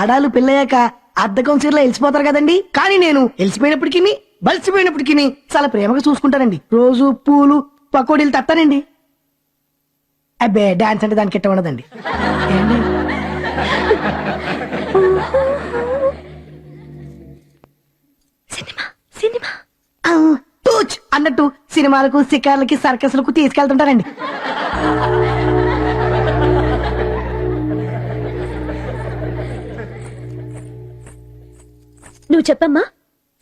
ఆడాలు పెళ్ళయ్యాక అద్దకం చీరలో వెలిసిపోతారు కదండి. కానీ నేను వెలిసిపోయినప్పటికీ బలిసిపోయినప్పటికీ చాలా ప్రేమగా చూసుకుంటానండి. రోజు పూలు పకోడీలు తత్తానండి. అబ్బే డాన్స్ అంటే దానికి ఇట్ట ఉండదండి. అన్నట్టు సినిమాలకు షికార్లకి సర్కస్లకు తీసుకెళ్తుంటారండి. నువ్వు చెప్పమ్మా.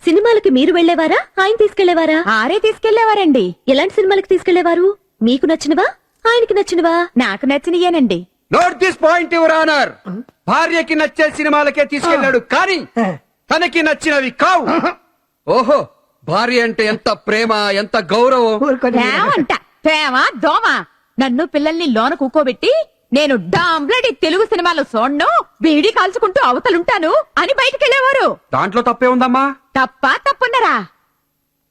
సినిమాలకి మీరు వెళ్ళేవారా? ఆయన తీసుకెళ్ళేవారా ఆరే తీసుకెళ్ళేవారండి ఎలాంటి సినిమాలకి తీసుకెళ్ళేవారు మీకు నచ్చినవా? ఆయనకి నచ్చినవా? నాకు నచ్చినయేనండి. Note this point your honour. భార్యకి నచ్చే సినిమాలకే తీసుకెళ్ళాడు కానీ తనకి నచ్చినవి కావు. ఓహో భార్య అంటే ఎంత ప్రేమ ఎంత గౌరవం. ప్రేమ దోమ. నన్ను పిల్లల్ని లోన కూకోబెట్టి నేను డాంబ్లడి తెలుగు సినిమాలు చూడను బీడి కాల్చుకుంటూ అవతలుంటాను అని బయటికెళ్ళేవారు దాంట్లో తప్పే ఉందమ్మా? తప్ప తప్పున్నరా?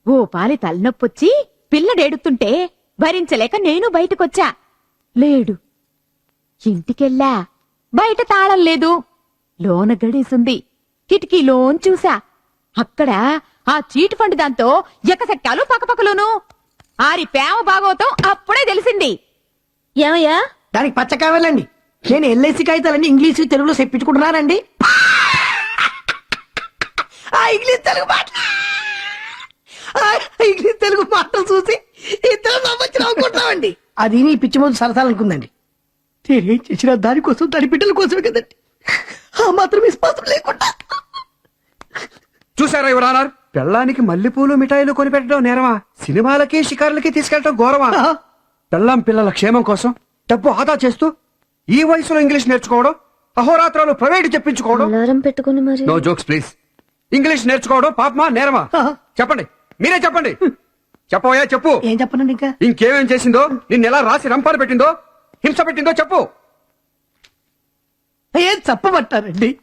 ఓ పాలి తలనొప్పొచ్చి పిల్లడేడుతుంటే భరించలేక నేను బయటకొచ్చా. లేడు. ఇంటికెళ్ళా. బయట తాళం లేదు. లోన గడేసుంది. కిటికీలోన్ చూసా. అక్కడ ఆ చీట్ ఫండ్ దాంతో ఎకసెక్కాలు పక్కపక్కలోను. ఆరి ప్రేమ భాగవతం అప్పుడే తెలిసింది. ఏమయ్యా? దానికి పచ్చ కావాలండి. నేను ఎల్ఐసి కాగితాలన్నీ ఇంగ్లీష్ తెలుగులో చెప్పించుకుంటున్నానండి. ఆ ఇంగ్లీష్ తెలుగు మాట ఆ ఇంగ్లీష్ తెలుగు మాటలు చూసి ఇద్దరు నవ్వుకుంటున్నామండి. అది నీ పిచ్చి ముందు సరసాలనుకుందండి. నేనేం చేసినా దానికోసం దాని బిడ్డల కోసమే కదండి. ఆ మాత్రం విశ్వాసం లేకుండా. చూసారా యువర్ ఆనర్? పెళ్ళానికి మల్లెపూలు మిఠాయిలు కొనిపెట్టడం నేరమా? సినిమాలకి షికారులకి తీసుకెళ్ళడం గౌరవా ఆ, పెళ్ళాం పిల్లల క్షేమం కోసం డబ్బు ఆదా చేస్తూ ఈ వయసులో ఇంగ్లీష్ నేర్చుకోవడం అహోరాత్రాలు ప్రైవేట్ చెప్పించుకోవడం. అలారం పెట్టుకుని మరి. నో జోక్స్ ప్లీజ్ ఇంగ్లీష్ నేర్చుకోవడం పాపమా నేరమా? చెప్పండి. మీరే చెప్పండి. చెప్పవయ్యా చెప్పు. ఏం చెప్పనండి ఇంకా? ఇంకేమేం చేసిందో నిన్ను ఎలా రాసి రంపాలు పెట్టిందో హింస పెట్టిందో చెప్పు. ఏం చెప్పమంటారండి?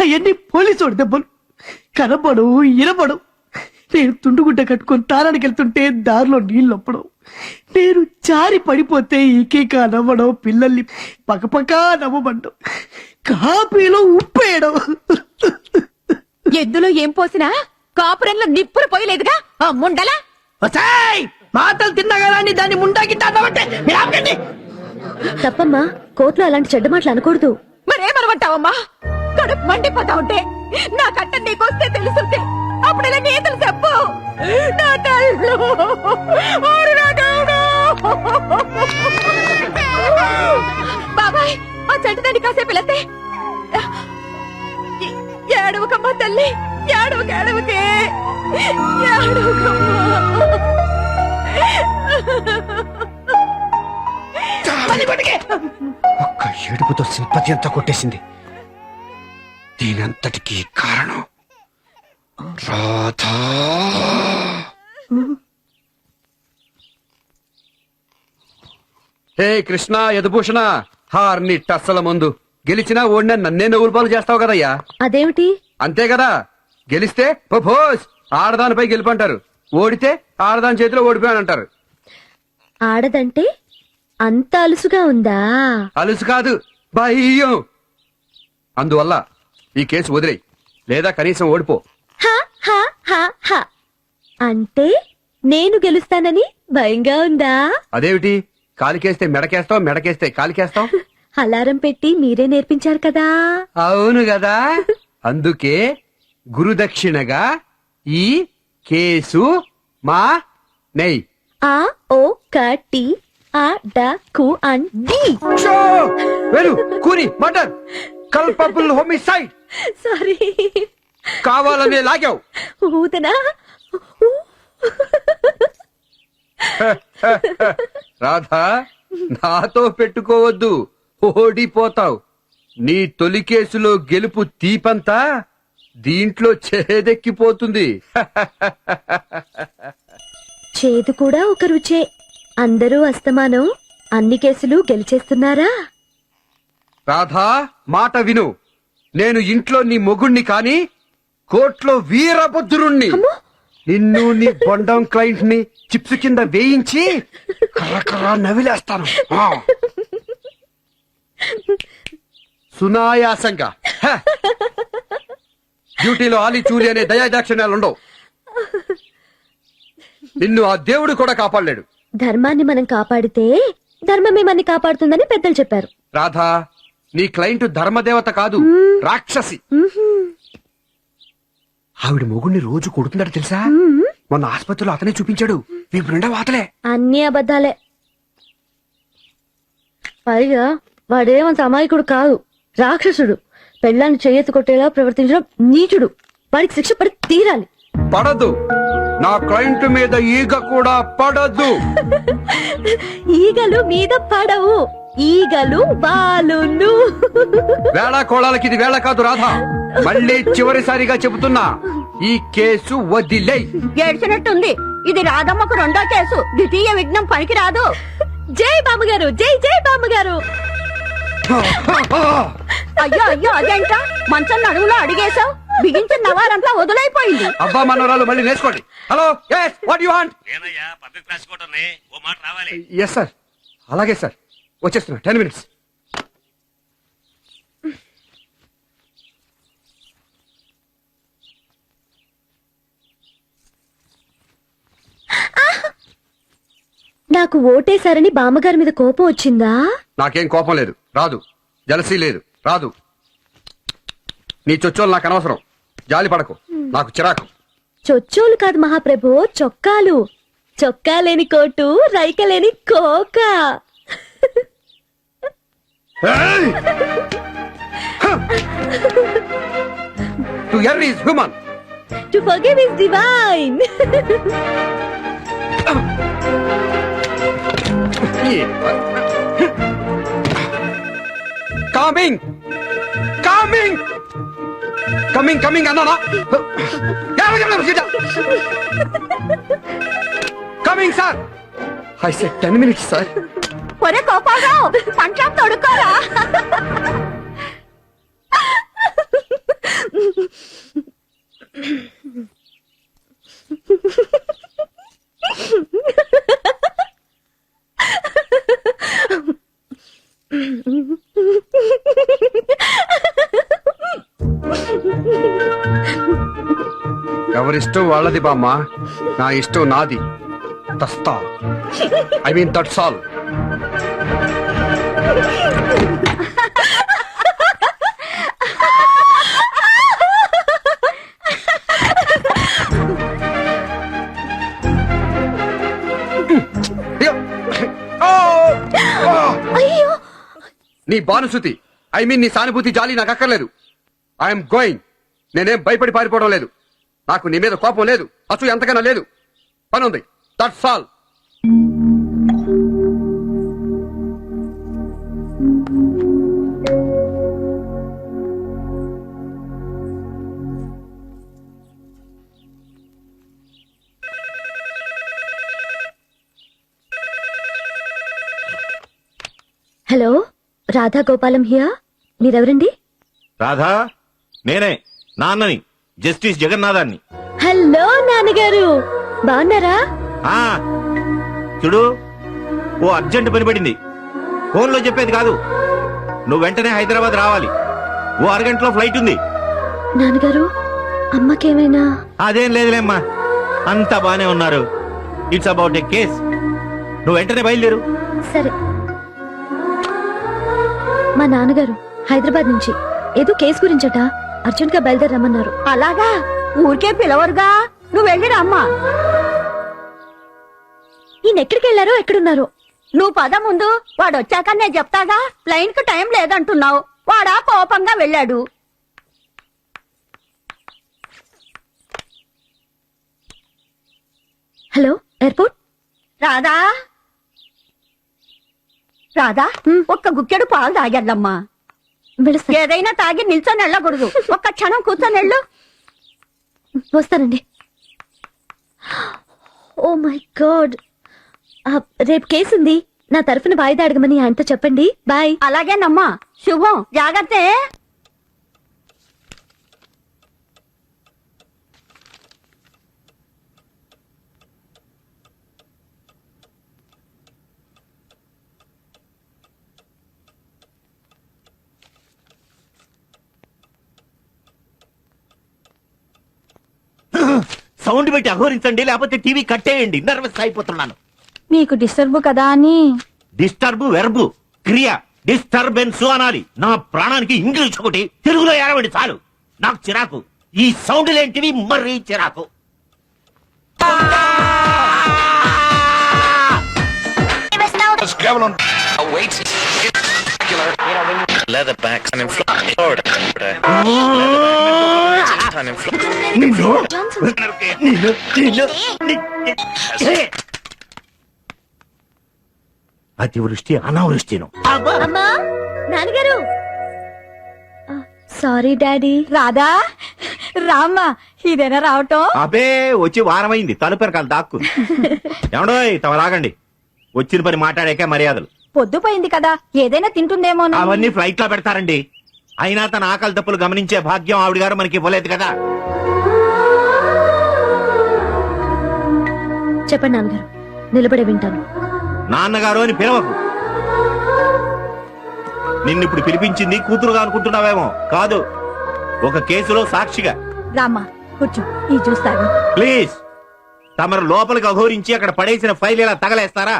అవన్నీ పోలీసు వాడి దెబ్బలు. కనబడు ఇనబడు నేను తుండుగుడ్డ కట్టుకొని తారానికి వెళ్తుంటే దారిలో నీళ్ళు నేను జారి పడిపోతే ఈకేక నవ్వడం పిల్లల్ని పక్కపక్క నవ్వబడ్డం కాపీలో ఉప్పేయడం. ఎద్దులో ఏం పోసినా కాపురంలో నిప్పులు పోయలేదుగా? ఆ ముండలా? వసాయ్! మాటలు తిన్నా కదా అని దాన్ని ముండాకి అన్నామంటే మీరు ఆపకండి. తప్పమ్మా కోర్టులో అలాంటి చెడ్డ మాటలు అనకూడదు. మరేమనమంటావమ్మా? కడుపు మండిపోతా ఉంటే నా కట్ట నీకొస్తే తెలుసుంటే అప్పుడు ఇలా నీతులు చెప్పు? నా తల్లు ఓరి నా దేవుడు! బాబాయ్ ఆ చెట్టుదండి కాసేపు వెళతే. ఏడవకమ్మా తల్లి ఏడవక ఏడవకే. పని ఒక్క ఏడుపుతో సింపతి అంతా కొట్టేసింది. దీనంతటికీ కారణం రాధా హే కృష్ణ యదుభూషణ హార్ని టస్సల ముందు. గెలిచినా ఓడినా నన్నే నవ్వులు పాలు చేస్తావు కదయ్యా. అదేమిటి? అంతే కదా. గెలిస్తే భోస్ ఆడదానిపై గెలుపంటారు. ఓడితే ఆడదాని చేతిలో ఓడిపోయానంటారు. ఆడదంటే అంత అలుసుగా ఉందా? అలుసు కాదు భయం. అందువల్ల ఈ కేసు వదిలేయి. లేదా కనీసం ఓడిపో. హ. అంటే నేను గెలుస్తానని భయంగా ఉందా? అదేమిటి? కాలికేస్తే మెడకేస్తావు మెడకేస్తే కాలికేస్తావు? అలారం పెట్టి మీరే నేర్పించారు కదా? అవును కదా. అందుకే గురుదక్షిణగా ఈ కేసు మా నెయ్ ఆ ఓ కటి ఆ డ కు అన్ డి! వెలు కూని మర్డర్ కల్పబుల్ హోమిసైడ్. సారీ. కావాలనే లాగావు. ఊదనా రాధా నాతో పెట్టుకోవద్దు. ఓడిపోతావు. నీ తొలి కేసులో గెలుపు తీపంతా దీంట్లో చేదెక్కిపోతుంది. చేదు కూడా ఒక రుచే. అందరూ అస్తమానం. అన్ని కేసులు గెలిచేస్తున్నారా? రాధా మాట విను. నేను ఇంట్లో నీ మొగుణ్ణి కాని కోర్టులో వీరభద్రుణ్ణి. నిన్ను నీ బొండం క్లయింట్ని చిప్స్ కింద వేయించి కర్రకర్ర నవిలేస్తాను. ఆ. సునాయాసంగా. డ్యూటీలో ఆలి చూలి అనే దయాదాక్షిణ్యాలు ఉండవు. నిన్ను ఆ దేవుడు కూడా కాపాడలేడు. ధర్మాన్ని మనం కాపాడితే ధర్మమే మనని కాపాడుతుందని పెద్దలు చెప్పారు. రాధా నీ క్లయింట్ ధర్మదేవత కాదు రాక్షసి. ఆవిడ మొగుడిని రోజు కొడుతుందట తెలుసా? మొన్న ఆసుపత్రిలో అతనే చూపించాడు. వీపు నిండా వాతలే. అన్ని అబద్ధాలే. పైగా వాడేమంత అమాయకుడు కాదు. రాక్షసుడు. పెళ్ళాన్ని చెయ్యెత్తి కొట్టేలా ప్రవర్తించడం నీచుడు. వాడికి శిక్ష పడి తీరాలి. పడదు. నా క్లయింట్ మీద ఈగ కూడా పడదు. ఈగలు మీద పడవు. ఈగలు బాలును వేళ కోళాలకి ఇది వేళ కాదు రాధా. మళ్ళీ చివరిసారిగా చెబుతున్నా ఈ కేసు వదిలేయ్ ఏడ్చినట్టుంది. ఇది రాధమ్మకు రెండో కేసు. ద్వితీయ విఘ్నం పనికి రాదు జై బామ్మగారు జై జై బామ్మగారు అయ్యో అయ్యో అదేంటా మంచం నడుములో అడిగేశావు? బిగించిన నవారంతా వదులైపోయింది. అబ్బా మనవరాలు మళ్ళీ నేర్చుకోండి. Hello yes what you want నేనయ్యా public ప్రాసిక్యూటర్ని ఓ మాట రావాలి. ఎస్ సార్ అలాగే సార్ వచ్చేస్తున్నా. టెన్ మినిట్స్ నాకు ఓటేశారని బామ్మగారి మీద కోపం వచ్చిందా? నాకేం కోపం లేదు. రాదు. జలసీ లేదు. రాదు. నీ చొచ్చోలు నాకు అనవసరం. జాలి పడకు. నాకు చిరాకు. చొచ్చోలు కాదు మహాప్రభు చొక్కాలు. చొక్కా లేని కోటు రైక లేని కోక. To err is human. To forgive is divine. Coming coming coming coming అన్నానా? Coming sir I said ten minutes sir ఒరే కోపారావు పంచం తొడుక్కోరా? ఎవరిష్టం వాళ్ళది బామ్మ నా ఇష్టం నాది. తస్తా ఐ మీన్ దట్స్ ఆల్ నీ బానుసుతి ఐ మీన్ నీ సానుభూతి జాలి నాకు అక్కర్లేదు. ఐఎమ్ గోయింగ్ నేనేం భయపడి పారిపోవడం లేదు. నాకు నీ మీద కోపం లేదు అసలు ఎంతకన్నా లేదు. పని ఉంది. That's all hello Radha Gopalam here మీరెవరండి? Radha నేనే నాన్నని జస్టిస్ జగన్నాథాన్ని. హలో నాన్నగారు బాగున్నారా? ఆ చూడు ఓ అర్జెంట్ పని పడింది. ఫోన్లో చెప్పేది కాదు. నువ్వు వెంటనే హైదరాబాద్ రావాలి. ఓ అరగంటలో ఫ్లైట్ ఉంది. నాన్నగారు అమ్మకేమైనా? అదేం లేదులేమ్మా. అంతా బానే ఉన్నారు. It's about a case. నువ్వు వెంటనే బయలుదేరు. సరే. మా నాన్నగారు హైదరాబాద్ నుంచి. ఏదో కేసు గురించట. అర్జెంట్గా బయలుదేరమ్మన్నారు అలాగా? ఊరికే పిలవరుగా? నువ్వు వెళ్ళిరా అమ్మా. ఈయన ఎక్కడికి వెళ్ళారో ఎక్కడున్నారో? నువ్వు పద ముందు వాడు వచ్చాక నేను చెప్తాగా? ప్లైన్కు టైం లేదంటున్నావు. వాడా కోపంగా వెళ్ళాడు. Hello airport? రాధా? రాధా? ఒక్క గుక్కెడు పాలు తాగెళ్ళమ్మా ఏదైనా తాగి నిల్చొని వెళ్ళకూడదు. ఒక్క క్షణం కూర్చొని వెళ్ళు. వస్తానండి. Oh my god. రేపు కేసు ఉంది. నా తరఫున వాయిదా అడగమని ఆయనతో చెప్పండి. బాయ్. అలాగేనమ్మా. శుభం. జాగ్రత్త. సౌండ్ పెట్టి అఘోరించండి లేకపోతే టీవీ కట్టేయండి. నర్వస్ అయిపోతున్నాను. మీకు డిస్టర్బ్ కదా అని? డిస్టర్బ్ వెర్బు క్రియ డిస్టర్బెన్స్ అనాలి. నా ప్రాణానికి ఇంగ్లీష్ ఒకటి తెలుగులో ఏడవండి చాలు. నాకు చిరాకు. ఈ సౌండ్ లేంటివి మరీ చిరాకు. Leatherbacks and in Florida. And in Florida. నిన్ను నిన్ను నిన్ను ని- అతివృష్టి అనావృష్టిను. అమ్మా! నాన్నగారు! Sorry daddy. రాదా రామ్మా! ఇదేనా రావటం? అబే వచ్చి వారమైంది. తలుపెరకాలి దాక్కు. ఏమండోయ్ తమ రాగండి. వచ్చిన పని మాట్లాడాక మర్యాదలు. పొద్దుపోయింది కదా ఏదైనా తింటుందేమో అవన్నీ ఫ్లైట్లో పెడతారండి. అయినా తన ఆకలి తప్పులు గమనించే భాగ్యం ఆవిడ గారు మనకి ఇవ్వలేదు కదా. చెప్పండి నాన్నగారు నిలబడే వింటాను. నాన్నగారు అని పిలవకు. నిన్ను ఇప్పుడు పిలిపించింది కూతురుగా అనుకుంటున్నావేమో. కాదు ఒక కేసులో సాక్షిగా. రామ్మా కూర్చో ఈ చూస్తాను ప్లీజ్ తమరు లోపలికి అఘోరించి అక్కడ పడేసిన ఫైల్ ఇలా తగలేస్తారా?